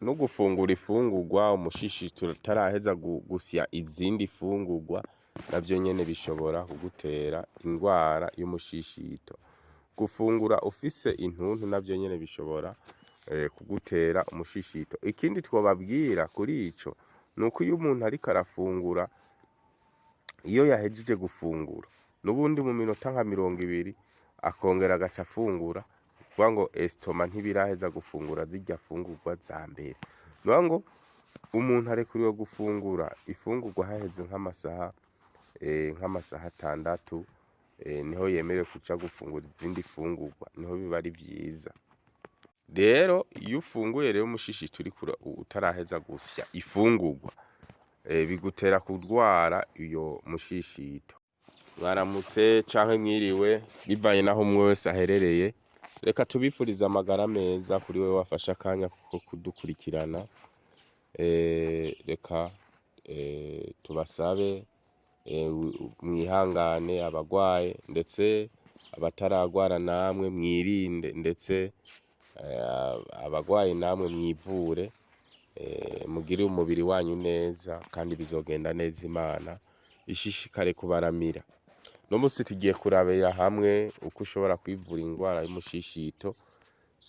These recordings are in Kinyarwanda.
no gufungura ifungurwa umushishito utaraheza gusya izindi fungurwa navyo nyene bishobora kugutera indwara y'umushishito. Gufungura ufise intuntu navyo nyene bishobora kugutera umushishito. Ikindi twobabwira kuri ico, nuko iyo umuntu ariko arafungura, iyo yahejeje gufungura, n'ubundi mu minota nka mirongo ibiri akongera agaca afungura, nukuvuga ngo esitoma ntibiraheza gufungura zirya fungurwa za mbere. Nukuvuga ngo umuntu arekuriwe gufungura ifungurwa haheze nk'amasaha nk'amasaha atandatu, ni ho yemerewe kuja gufungura izindi fungurwa, ni ho biba ari vyiza. Rero iyo ufunguye rero umushishito utaraheza gusya ifungurwa, bigutera kugwara iyo mushishito. Mwaramutse canke mwiriwe bivanye naho umwe wese aherereye, reka tubifurize amagara meza kuri wewe wafashe akanya ko kudukurikirana, reka tubasabe mwihangane abagwaye ndetse abataragwara namwe mwirinde ndetse abagwaye namwe mwivure, mugirire umubiri wanyu neza kandi bizogenda neza Imana ishishikare kubaramira. Uno musi tugiye kurabira hamwe uko ushobora kwivura ingwara y'umushishito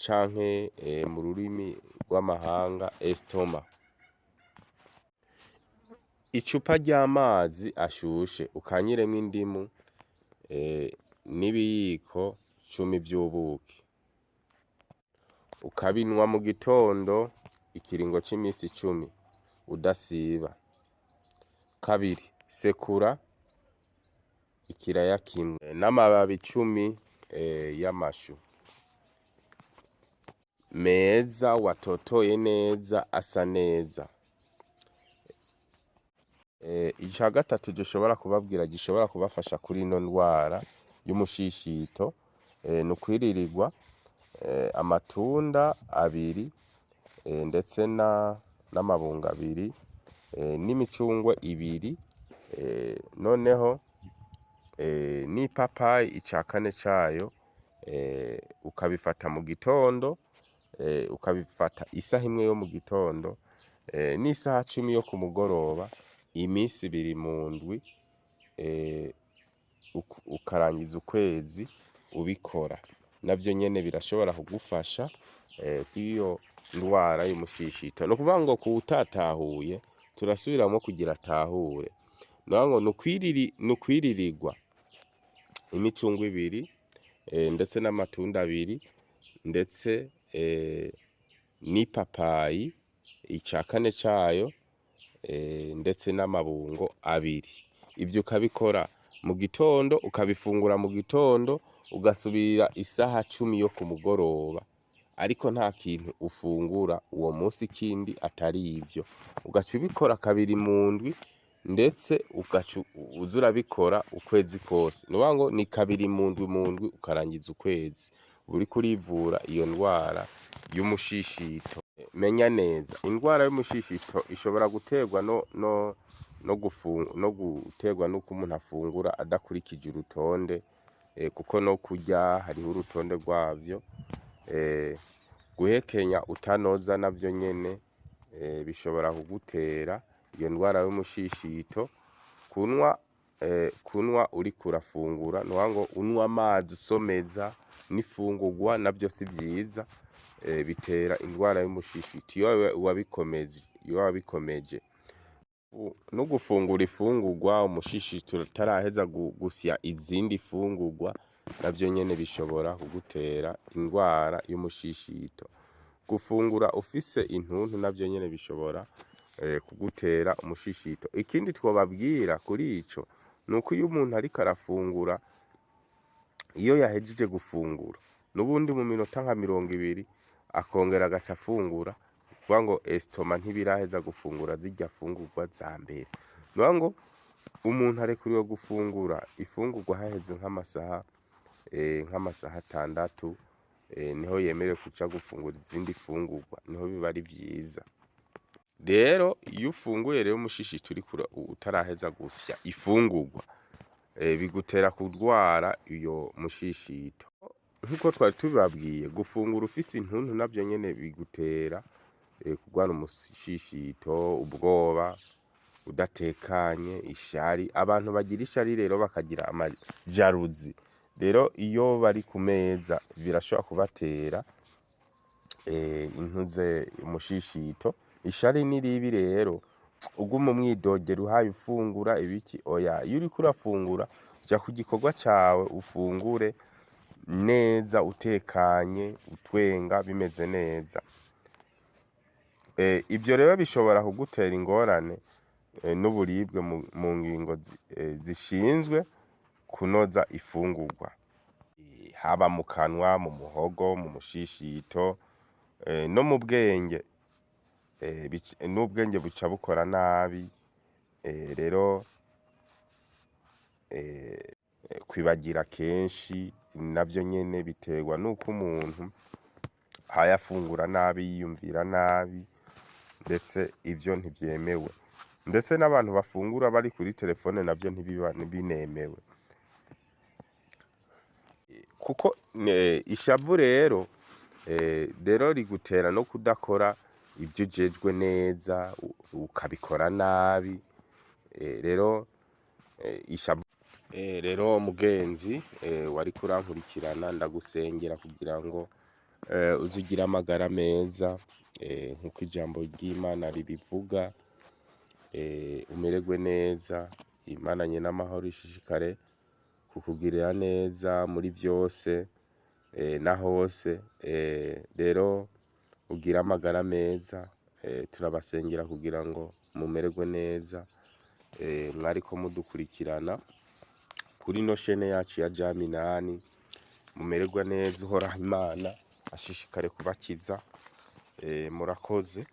canke mu rurimi rw'amahanga esitoma. Icupa ry'amazi ashushe ukanyiremwo indimu n'ibiyiko cumi vy'ubuki, ukabinwa mu gitondo ikiringo c'imisi cumi udasiba. Kabiri, sekura ikiraya kimwe n'amababi cumi y'amashu meza watotoye neza asa neza. Ica gatatu dushobora kubabwira gishobora kubafasha kuri ino ndwara y'umushishito, n'ukwiririrwa amatunda abiri ndetse n'amabungo abiri n'imicungwe ibiri, noneho n'ipapayi ica kane cayo ukabifata mu gitondo, ukabifata isaha imwe yo mu gitondo n'isaha cumi yo ku mugoroba, imisi ibiri mu ndwi, ukarangiza ukwezi ubikora. Navyo nyene birashobora kugufasha kw'iyo ndwara y'umushishito. N'ukuvuga ngo kuwutatahuye turasubiramwo kugira atahure, nukuvuga ngo n'ukwiririrwa imicungwe ibiri ndetse n'amatunda abiri ndetse n'ipapayi ica kane cayo ndetse n'amabungo abiri. Ivyo ukabikora mu gitondo, ukabifungura mu gitondo, ugasubira isaha cumi yo ku mugoroba, ariko nta kintu ufungura uwo musi kindi atari ivyo. Ugaca ubikora kabiri mu ndwi ndetse uza urabikora ukwezi kwose. N'ukuvuga ngo ni kabiri mu ndwi mu ndwi ukarangiza ukwezi, uba uriko urivura iyo ndwara y'umushishito. Menya neza, indwara y'umushishito ishobora guterwa no guterwa n'uko umuntu afungura adakurikije urutonde, kuko no kurya hariho urutonde rwavyo, guhekenya utanoza navyo nyene bishobora kugutera iyo ndwara y'umushishito, kunwa uriko urafungura, n'ukuvuga ngo unwa amazi usomeza n'ifungurwa navyo si vyiza, bitera indwara y'umushishito iyo wabikomeje. No gufungura ifungurwa umushishito utaraheza gusya izindi fungurwa navyo nyene bishobora kugutera indwara y'umushishito. Gufungura ufise intuntu navyo nyene bishobora kugutera umushishito. Ikindi twobabwira kuri ico, nuko iyo umuntu ariko arafungura, iyo yahejeje gufungura, n'ubundi mu minota nka mirongo ibiri akongera agaca afungura, n'ukuvuga ngo esitoma ntibiraheza gufungura zirya fungurwa za mbere. N'ukuvuga ngo umuntu arekuriwe gufungura ifungurwa haheze nk'amasaha nk'amasaha atandatu, ni ho yemerewe kuja gufungura izindi fungurwa, ni ho biba ari vyiza. Rero iyo ufunguye rero umushishito utaraheza gusya ifungurwa, bigutera kugwara iyo mushishito. Nkuko twari tubibabwiye, gufungura ufise intuntu navyo nyene bigutera kurwara umushishito, ubwoba, udatekanye, ishari. Abantu bagira ishari rero bakagira amajaruzi, rero iyo bari ku meza birashobora kubatera intuze umushishito. Ishari ni ribi rero, uguma umwidogera uhaye ufungura ibiki, oya iyo uriko urafungura ja ku gikorwa cawe ufungure neza utekanye, utwenga bimeze neza. Ivyo rero bishobora kugutera ingorane n'uburibwe mu ngingo zishinzwe kunoza ifungurwa, haba mu kanwa, mu muhogo, mu mushishito no mu bwenge, n'ubwenge buca bukora nabi, rero kwibagira kenshi navyo nyene biterwa nuko umuntu ahaye afungura nabi, yiyumvira nabi, ndetse ivyo ntivyemewe. Ndetse n'abantu bafungura bari kuri terefone navyo ntibinemewe. Kuko ishavu rero, rero rigutera no kudakora ivyo ujejwe neza, ukabikora nabi, rero ishavu. Rero mugenzi wariko urankurikirana ndagusengera kugira ngo uze ugire amagara meza nk'uko ijambo ry'Imana ribivuga, umererwe neza, Imana nyenamahoro ishishikare kukugirira neza muri vyose na hose, rero ugire amagara meza, turabasengera kugira ngo mumererwe neza, mwariko mudukurikirana kuri ino shene yacu ya Jaminani, mumererwe neza, uhoraho Imana ashishikare kubakiza, murakoze.